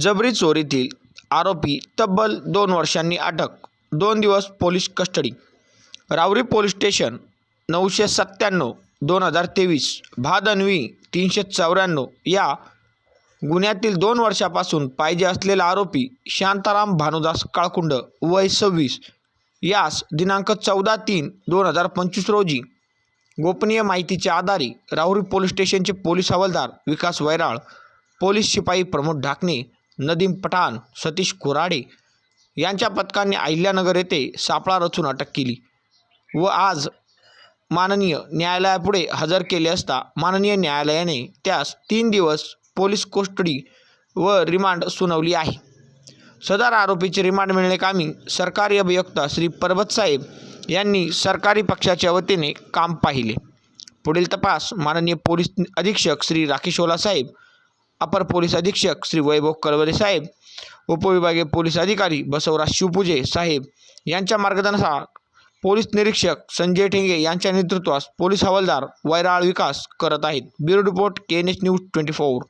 जबरी चोरीतील आरोपी तब्बल दोन वर्षांनी अटक दोन दिवस पोलीस कस्टडी. रावरी पोलीस स्टेशन नऊशे सत्त्याण्णव दोन हजार तेवीस भादन्वी तीनशे चौऱ्याण्णव या गुन्ह्यातील दोन वर्षापासून पाहिजे असलेला आरोपी शांताराम भानुदास काळकुंड वय सव्वीस. यास दिनांक चौदा तीन दोन हजार पंचवीस रोजी गोपनीय माहितीच्या आधारे राहुरी पोलीस स्टेशनचे पोलीस हवालदार विकास वैराळ पोलीस शिपाई प्रमोद ढाकणे नदीम पठाण सतीश कोराडे यांच्या पथकाने अहिल्यानगर येथे सापळा रचून अटक केली व आज माननीय न्यायालयापुढे हजर केले असता माननीय न्यायालयाने त्यास तीन दिवस पोलीस कोस्टडी व रिमांड सुनावली आहे. सदर आरोपीचे रिमांड मिळणे कामी सरकारी अभियोक्ता श्री परबत साहेब यांनी सरकारी पक्षाच्या वतीने काम पाहिले. पुढील तपास माननीय पोलीस अधीक्षक श्री राकेश ओला साहेब अपर पोलीस अधीक्षक श्री वैभव कळवरे साहेब उपविभागीय पोलीस अधिकारी बसवराज शिवपूजे साहेब यांच्या मार्गदर्शनात पोलीस निरीक्षक संजय ठेंगे यांच्या नेतृत्वास पोलीस हवालदार वैराळ विकास करत आहेत. Bureau report K N H news twenty four